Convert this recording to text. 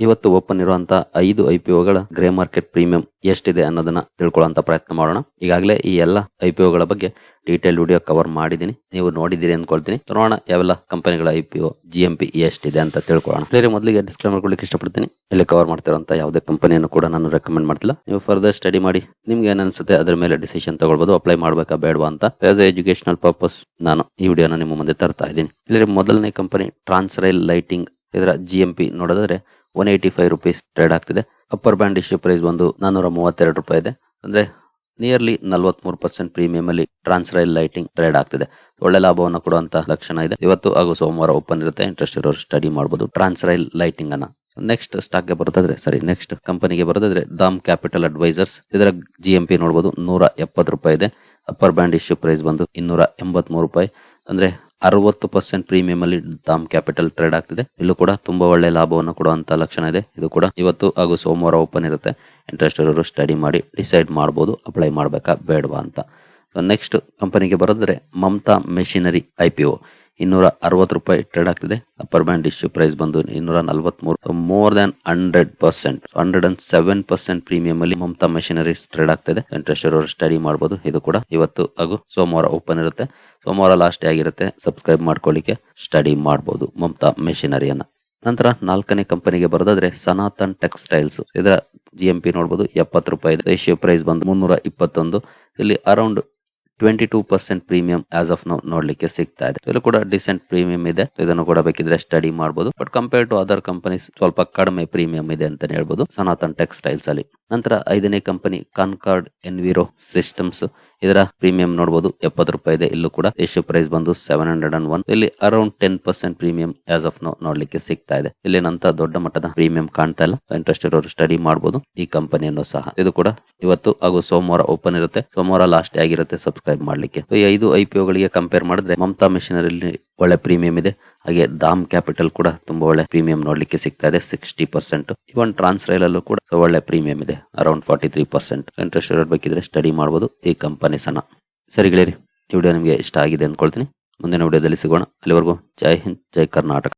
ಇವತ್ತು ಓಪನ್ ಇರುವಂತ ಐದು I P grey market premium ಎಷ್ಟಿದೆ ಅನ್ನೋದನ್ನ ತಿಳ್ಕೊಳ್ಳುವಂತ ಪ್ರಯತ್ನ ಮಾಡೋಣ. ಈಗಾಗಲೇ ಈ ಎಲ್ಲ ಐ ಪಿ ಬಗ್ಗೆ ಡೀಟೇಲ್ ವಿಡಿಯೋ ಕವರ್ ಮಾಡಿದೀನಿ ನೀವು ನೋಡಿದಿರಿ ಅನ್ಕೊಳ್ತೀನಿ ನೋಡೋಣ ಯಾವೆಲ್ಲ ಕಂಪನಿಗಳ I P O G M ಎಷ್ಟಿದೆ ಅಂತ ತಿಳ್ಕೊಳ್ಳೋಣ. ಬೇರೆ ಮೊದಲಿಗೆ ಡಿಸ್ಕ್ಲೇಮರ್ ಕೊಡ್ಲಿಕ್ಕೆ ಇಷ್ಟಪಡ್ತೀನಿ. ಇಲ್ಲಿ ಕವರ್ ಮಾಡ್ತಿರುವಂತ ಯಾವುದೇ ಕಂಪನಿಯನ್ನು ಕೂಡ ನಾನು ರೆಕಮೆಂಡ್ ಮಾಡ್ತಿಲ್ಲ. ನೀವು ಫರ್ದರ್ ಸ್ಟಡಿ ಮಾಡಿ, ನಿಮ್ಗೆ ಏನ್ ಅನ್ಸುತ್ತೆ ಅದ್ರ ಮೇಲೆ ಡಿಸಿಷನ್ ತಗೊಳ್ಬೋದು ಅಪ್ಲೈ ಮಾಡಬೇಕಾ ಬೇಡವಾ ಅಂತ. ಆಸ್ ಎ ಎಜುಕೇಶನಲ್ ಪರ್ಪಸ್ ನಾನು ಈ ವಿಡಿಯೋನ ನಿಮ್ಮ ಮುಂದೆ ತರ್ತಾ ಇದ್ದೀನಿ. ಇಲ್ಲಿ ಮೊದಲನೇ ಕಂಪನಿ ಟ್ರಾನ್ಸ್ರೈಲ್ ಲೈಟಿಂಗ್ ಇದರ ಜಿ ಎಂ ಪಿ ನೋಡೋದಾದ್ರೆ one eighty five rupees trade ಆಗ್ತಿದೆ. ಅಪ್ಪರ್ ಬ್ಯಾಂಡ್ ಇಶ್ಯೂ ಪ್ರೈಸ್ ಬಂದು ನಾನೂರ ಮೂವತ್ತೆರಡು ರೂಪಾಯಿ ಇದೆ. ಅಂದ್ರೆ ನಿಯರ್ಲಿ ನಲವತ್ಮೂರು ಪರ್ಸೆಂಟ್ ಪ್ರೀಮಿಯಂ ಅಲ್ಲಿ ಟ್ರಾನ್ಸ್ರೈಲ್ ಲೈಟಿಂಗ್ ಟ್ರೇಡ್ ಆಗ್ತಿದೆ. ಒಳ್ಳೆ ಲಾಭವನ್ನು ಕೊಡುವಂತ ಲಕ್ಷಣ ಇದೆ. ಇವತ್ತು ಹಾಗೂ ಸೋಮವಾರ ಓಪನ್ ಇರುತ್ತೆ. ಇಂಟ್ರೆಸ್ಟ್ ಇರೋರು ಸ್ಟಡಿ ಮಾಡಬಹುದು ಟ್ರಾನ್ಸ್ರೈಲ್ ಲೈಟಿಂಗ್ ಅನ್ನ. ನೆಕ್ಸ್ಟ್ ಸ್ಟಾಕ್ಗೆ ಬರೋದಾದ್ರೆ ಸರಿ ನೆಕ್ಸ್ಟ್ ಕಂಪನಿಗೆ ಬರೋದಾದ್ರೆ ದಾಮ್ ಕ್ಯಾಪಿಟಲ್ ಅಡ್ವೈಸರ್ಸ್ ಇದರ ಜಿ ಎಂ ಪಿ ನೋಡಬಹುದು ನೂರ ಎಪ್ಪತ್ತು ರೂಪಾಯಿ ಇದೆ. ಅಪ್ಪರ್ ಬ್ಯಾಂಡ್ ಇಶ್ಯೂ ಪ್ರೈಸ್ ಬಂದು ಇನ್ನೂರ ಎಂಬತ್ಮೂರು ರೂಪಾಯಿ. ಅಂದ್ರೆ ಅರವತ್ತು ಪರ್ಸೆಂಟ್ ಪ್ರೀಮಿಯಂ ಅಲ್ಲಿ ದಾಮ್ ಕ್ಯಾಪಿಟಲ್ ಟ್ರೇಡ್ ಆಗ್ತಿದೆ. ಇಲ್ಲೂ ಕೂಡ ತುಂಬಾ ಒಳ್ಳೆ ಲಾಭವನ್ನು ಕೊಡುವಂತ ಲಕ್ಷಣ ಇದೆ. ಇದು ಕೂಡ ಇವತ್ತು ಹಾಗೂ ಸೋಮವಾರ ಓಪನ್ ಇರುತ್ತೆ. ಇಂಟ್ರೆಸ್ಟ್ ಇರೋರು ಸ್ಟಡಿ ಮಾಡಿ ಡಿಸೈಡ್ ಮಾಡಬಹುದು ಅಪ್ಲೈ ಮಾಡಬೇಕಾ ಬೇಡವಾ ಅಂತ. ನೆಕ್ಸ್ಟ್ ಕಂಪನಿಗೆ ಬರೋದ್ರೆ ಮಮತಾ ಮೆಷಿನರಿ ಐ ಇನ್ನೂರ ಅರವತ್ತು ರೂಪಾಯಿ ಟ್ರೇಡ್ ಆಗ್ತಿದೆ. ಅಪ್ಪರ್ ಬ್ಯಾಂಡ್ ಇಶ್ಯೂ ಪ್ರೈಸ್ ಬಂದು ಇನ್ನೂರ ನಲವತ್ಮೂರು more than hundred percent hundred and seven percent premium ಅಲ್ಲಿ ಮಮತಾ ಮೆಷಿನರೀಸ್ ಟ್ರೇಡ್ ಆಗ್ತಿದೆ. ಇಂಟ್ರೆಸ್ಟ್ ಇರೋರು ಸ್ಟಡಿ ಮಾಡಬಹುದು ಇದು ಕೂಡ ಇವತ್ತು ಹಾಗೂ ಸೋಮವಾರ ಓಪನ್ ಇರುತ್ತೆ. ಸೋಮವಾರ ಲಾಸ್ಟ್ ಆಗಿರುತ್ತೆ ಸಬ್ಸ್ಕ್ರೈಬ್ ಮಾಡ್ಕೊಳ್ಳಿಕ್ಕೆ ಸ್ಟಡಿ ಮಾಡಬಹುದು ಮಮತಾ ಮೆಷಿನರಿಯನ್ನ ನಂತರ ನಾಲ್ಕನೇ ಕಂಪನಿಗೆ ಬರೋದಾದ್ರೆ ಸನಾತನ್ ಟೆಕ್ಸ್ಟೈಲ್ಸ್ ಇದರ ಜಿ ಎಂ ಪಿ ನೋಡಬಹುದು ಎಪ್ಪತ್ತು ರೂಪಾಯಿ ಇದೆ. ರೇಷಿಯೋ ಪ್ರೈಸ್ ಬಂದು ಮುನ್ನೂರ ಇಪ್ಪತ್ತೊಂದು ಇಲ್ಲಿ around twenty two percent premium as of now ನೋಡ್ಲಿಕ್ಕೆ ಸಿಗ್ತಾ ಇದೆ. ಇದು ಕೂಡ ಡಿಸೆಂಟ್ ಪ್ರೀಮಿಯಂ ಇದೆ. ಇದನ್ನು ಕೂಡ ಬೇಕಿದ್ರೆ ಸ್ಟಡಿ ಮಾಡಬಹುದು but compare to other companies ಸ್ವಲ್ಪ ಕಡಿಮೆ ಪ್ರೀಮಿಯಂ ಇದೆ ಅಂತ ಹೇಳ್ಬೋದು. ಸನಾತನ್ ಟೆಕ್ಸ್ಟೈಲ್ಸ್ ಅಲ್ಲಿ. ನಂತರ ಐದನೇ ಕಂಪನಿ ಕಾನ್ಕಾರ್ಡ್ ಎನ್ವಿರೋ ಸಿಸ್ಟಮ್ಸ್. ಇದರ ಪ್ರೀಮಿಯಂ ನೋಡಬಹುದು ಎಪ್ಪತ್ತು ರೂಪಾಯಿ ಇದೆ. ಇಲ್ಲೂ ಕೂಡ ಇಶ್ಯೂ ಪ್ರೈಸ್ ಬಂದು ಸೆವೆನ್ ಹಂಡ್ರೆಡ್ ಅಂಡ್ ಒನ್ ಇಲ್ಲಿ around ten percent premium as of now ನೋಡ್ಲಿಕ್ಕೆ ಸಿಗ್ತಾ ಇದೆ. ಇಲ್ಲಿ ನಂತ ದೊಡ್ಡ ಮಟ್ಟದ ಪ್ರೀಮಿಯಂ ಕಾಣ್ತಾ ಇಲ್ಲ. ಇಂಟ್ರೆಸ್ಟ್ ಇರೋರು ಸ್ಟಡಿ ಮಾಡಬಹುದು ಈ ಕಂಪನಿಯನ್ನು ಸಹ. ಇದು ಕೂಡ ಇವತ್ತು ಹಾಗೂ ಸೋಮವಾರ ಓಪನ್ ಇರುತ್ತೆ. ಸೋಮವಾರ ಲಾಸ್ಟ್ ಆಗಿರುತ್ತೆ. ಸಬ್ಸ್ಕ್ರೈಬ್ ಮಾಡ್ಲಿಕ್ಕೆ. ಈ ಐದು ಐ ಪಿ ಗಳಿಗೆ ಕಂಪೇರ್ ಮಾಡಿದ್ರೆ ಮಮತಾ ಮಿಷನರಿ ಒಳ್ಳೆ ಪ್ರೀಮಿಯಂ ಇದೆ. ಹಾಗೆ ದಾಮ್ ಕ್ಯಾಪಿಟಲ್ ಕೂಡ ತುಂಬಾ ಒಳ್ಳೆ ಪ್ರೀಮಿಯಂ ನೋಡ್ಲಿಕ್ಕೆ ಸಿಗ್ತಾ ಇದೆ ಸಿಕ್ಸ್ಟಿ ಪರ್ಸೆಂಟ್ ಇವನ್ ಟ್ರಾನ್ಸ್ರೈಲ್ ಅಲ್ಲೂ ಕೂಡ ಒಳ್ಳೆ ಪ್ರೀಮಿಯಂ ಇದೆ around forty three percent interest ಬೇಕಿದ್ರೆ ಸ್ಟಡಿ ಮಾಡಬಹುದು ಈ ಕಂಪನೀಸ್ ಅನ್ನ ಸರಿ ಗೆಳೆಯರಿ, ಈ ವಿಡಿಯೋ ನಿಮಗೆ ಇಷ್ಟ ಆಗಿದೆ ಅಂದ್ಕೊಳ್ತೀನಿ. ಮುಂದಿನ ವಿಡಿಯೋದಲ್ಲಿ ಸಿಗೋಣ. ಅಲ್ಲಿವರೆಗೂ ಜೈ ಹಿಂದ್, ಜೈ ಕರ್ನಾಟಕ.